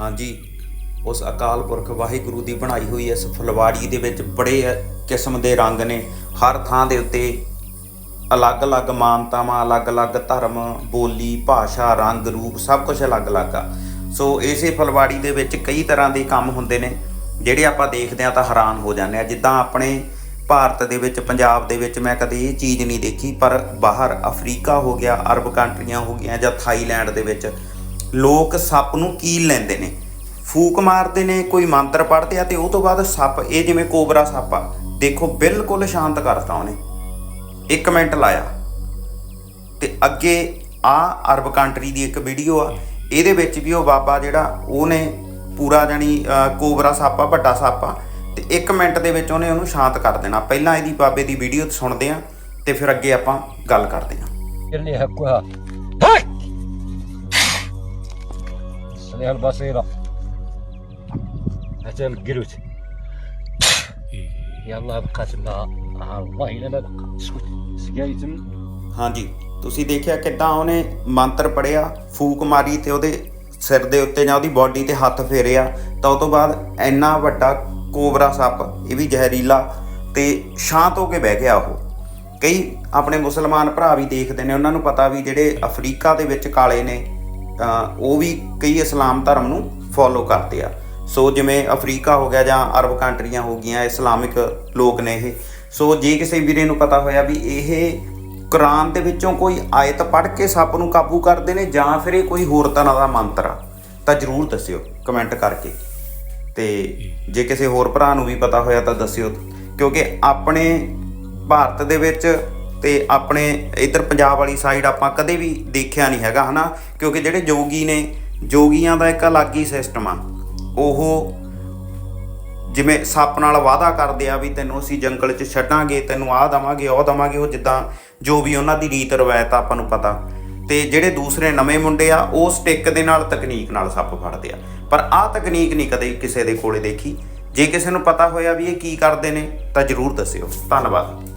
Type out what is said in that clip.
ਹਾਂਜੀ, ਉਸ ਅਕਾਲ ਪੁਰਖ ਵਾਹਿਗੁਰੂ ਦੀ ਬਣਾਈ ਹੋਈ ਇਸ ਫੁਲਵਾੜੀ ਦੇ ਵਿੱਚ ਬੜੇ ਕਿਸਮ ਦੇ ਰੰਗ ਨੇ। ਹਰ ਥਾਂ ਦੇ ਉੱਤੇ ਅਲੱਗ-ਅਲੱਗ ਮਾਨਤਾਵਾਂ ਅਲੱਗ-ਅਲੱਗ ਧਰਮ, ਬੋਲੀ, ਭਾਸ਼ਾ, ਰੰਗ, ਰੂਪ, ਸਭ ਕੁਝ ਅਲੱਗ-ਅਲੱਗ ਆ। ਸੋ ਇਸੇ ਫੁਲਵਾੜੀ ਦੇ ਵਿੱਚ ਕਈ ਤਰ੍ਹਾਂ ਦੇ ਕੰਮ ਹੁੰਦੇ ਨੇ, ਜਿਹੜੇ ਆਪਾਂ ਦੇਖਦੇ ਆ ਤਾਂ ਹੈਰਾਨ ਹੋ ਜਾਂਦੇ ਆ ਜਿੱਦਾਂ ਆਪਣੇ ਭਾਰਤ ਦੇ ਵਿੱਚ, ਪੰਜਾਬ ਦੇ ਵਿੱਚ ਮੈਂ ਕਦੇ ਇਹ ਚੀਜ਼ ਨਹੀਂ ਦੇਖੀ, ਪਰ ਬਾਹਰ ਅਫਰੀਕਾ ਹੋ ਗਿਆ, ਅਰਬ ਕੰਟਰੀਆਂ ਹੋ ਗਈਆਂ ਜਾਂ ਥਾਈਲੈਂਡ ਦੇ ਵਿੱਚ ਲੋਕ ਸੱਪ ਨੂੰ ਕੀਲ ਲੈਂਦੇ ਨੇ। ਫੂਕ ਮਾਰਦੇ ਨੇ, ਕੋਈ ਮੰਤਰ ਪੜ੍ਹਦੇ ਆ ਤੇ ਉਹ ਤੋਂ ਬਾਅਦ ਸੱਪ, ਇਹ ਜਿਵੇਂ ਕੋਬਰਾ ਸੱਪ ਆ, ਦੇਖੋ ਬਿਲਕੁਲ ਸ਼ਾਂਤ ਕਰਤਾ ਉਹਨੇ। ਇੱਕ ਮਿੰਟ ਲਾਇਆ। ਤੇ ਅੱਗੇ ਆ ਅਰਬ ਕੰਟਰੀ ਦੀ ਇੱਕ ਵੀਡੀਓ ਆ, ਇਹਦੇ ਵਿੱਚ ਵੀ ਉਹ ਬਾਬਾ ਜਿਹੜਾ, ਉਹਨੇ ਪੂਰਾ ਜਾਨੀ ਕੋਬਰਾ ਸੱਪ ਆ, ਵੱਡਾ ਸੱਪ ਆ, ਤੇ ਇੱਕ ਮਿੰਟ ਦੇ ਵਿੱਚ ਉਹਨੇ ਉਹਨੂੰ ਸ਼ਾਂਤ ਕਰ ਦੇਣਾ। ਪਹਿਲਾਂ ਇਹਦੀ ਬਾਬੇ ਦੀ ਵੀਡੀਓ ਸੁਣਦੇ ਆ, ਤੇ ਫਿਰ ਅੱਗੇ ਆਪਾਂ ਗੱਲ ਕਰਦੇ ਆ। ਇਹਨੇ ਹੱਕਾ عليها البصيرة أجل القروت يلا بقات لها الله إلا لا بقى اسكت سقايتم ਹਾਂਜੀ ਤੁਸੀਂ ਦੇਖਿਆ ਕਿੱਦਾਂ ਉਹਨੇ ਮੰਤਰ ਪੜਿਆ ਫੂਕ ਮਾਰੀ ਤੇ ਉਹਦੇ ਸਿਰ ਦੇ ਉੱਤੇ ਜਾਂ ਉਹਦੀ ਬਾਡੀ ਤੇ ਹੱਥ ਫੇਰਿਆ ਤਾਂ ਉਹ ਤੋਂ ਬਾਅਦ ਇੰਨਾ ਵੱਡਾ ਕੋਬਰਾ ਸੱਪ ਇਹ ਵੀ ਜ਼ਹਿਰੀਲਾ ਤੇ ਸ਼ਾਂਤ ਹੋ ਕੇ ਬਹਿ ਗਿਆ ਉਹ ਕਈ ਆਪਣੇ ਮੁਸਲਮਾਨ ਭਰਾ ਵੀ ਦੇਖਦੇ ਨੇ ਉਹਨਾਂ ਨੂੰ ਪਤਾ ਵੀ ਜਿਹੜੇ ਅਫਰੀਕਾ ਦੇ ਵਿੱਚ ਕਾਲੇ ਨੇ ਅਹ ਉਹ ਵੀ ਕਈ ਇਸਲਾਮ ਧਰਮ ਨੂੰ ਫੋਲੋ ਕਰਦੇ ਆ। ਸੋ ਜਿਵੇਂ ਅਫਰੀਕਾ ਹੋ ਗਿਆ ਜਾਂ ਅਰਬ ਕੰਟਰੀਆਂ ਹੋ ਗਈਆਂ, ਇਸਲਾਮਿਕ ਲੋਕ ਨੇ ਇਹ। ਸੋ ਜੇ ਕਿਸੇ ਵੀਰੇ ਨੂੰ ਪਤਾ ਹੋਇਆ ਵੀ ਇਹ ਕੁਰਾਨ ਦੇ ਵਿੱਚੋਂ ਕੋਈ ਆਇਤ ਪੜ੍ਹ ਕੇ ਸੱਪ ਨੂੰ ਕਾਬੂ ਕਰਦੇ ਨੇ ਜਾਂ ਫਿਰ ਇਹ ਕੋਈ ਹੋਰ ਤਰ੍ਹਾਂ ਦਾ ਮੰਤਰ ਆ, ਤਾਂ ਜਰੂਰ ਦੱਸਿਓ ਕਮੈਂਟ ਕਰਕੇ। ਤੇ ਜੇ ਕਿਸੇ ਹੋਰ ਭਰਾ ਨੂੰ ਵੀ ਪਤਾ ਹੋਇਆ ਤਾਂ ਦੱਸਿਓ, ਕਿਉਂਕਿ ਆਪਣੇ ਭਾਰਤ ਦੇ ਵਿੱਚ ਤੇ ਆਪਣੇ ਇਧਰ ਪੰਜਾਬ ਵਾਲੀ ਸਾਈਡ ਆਪਾਂ ਕਦੇ ਵੀ ਦੇਖਿਆ ਨਹੀਂ ਹੈਗਾ, ਹਨਾ? ਕਿਉਂਕਿ ਜਿਹੜੇ ਜੋਗੀ ਨੇ, ਜੋਗੀਆਂ ਦਾ ਇੱਕ ਅਲੱਗ ਹੀ ਸਿਸਟਮ ਆ। ਉਹ ਜਿਵੇਂ ਸੱਪ ਨਾਲ ਵਾਅਦਾ ਕਰਦੇ ਆ ਵੀ ਤੈਨੂੰ ਅਸੀਂ ਜੰਗਲ 'ਚ ਛੱਡਾਂਗੇ, ਤੈਨੂੰ ਆਹ ਦਵਾਂਗੇ, ਉਹ ਦਵਾਂਗੇ, ਉਹ ਜਿੱਦਾਂ ਜੋ ਵੀ ਉਹਨਾਂ ਦੀ ਰੀਤ ਰਵਾਇਤ ਆ ਆਪਾਂ ਨੂੰ ਪਤਾ। ਤੇ ਜਿਹੜੇ ਦੂਸਰੇ ਨਵੇਂ ਮੁੰਡੇ ਆ, ਉਹ ਸਟਿੱਕ ਦੇ ਨਾਲ ਤਕਨੀਕ ਨਾਲ ਸੱਪ ਫੜਦੇ ਆ। ਪਰ ਆਹ ਤਕਨੀਕ ਨਹੀਂ ਕਦੇ ਕਿਸੇ ਦੇ ਕੋਲੇ ਦੇਖੀ। ਜੇ ਕਿਸੇ ਨੂੰ ਪਤਾ ਹੋਇਆ ਵੀ ਇਹ ਕੀ ਕਰਦੇ ਨੇ, ਤਾਂ ਜਰੂਰ ਦੱਸਿਓ। ਧੰਨਵਾਦ।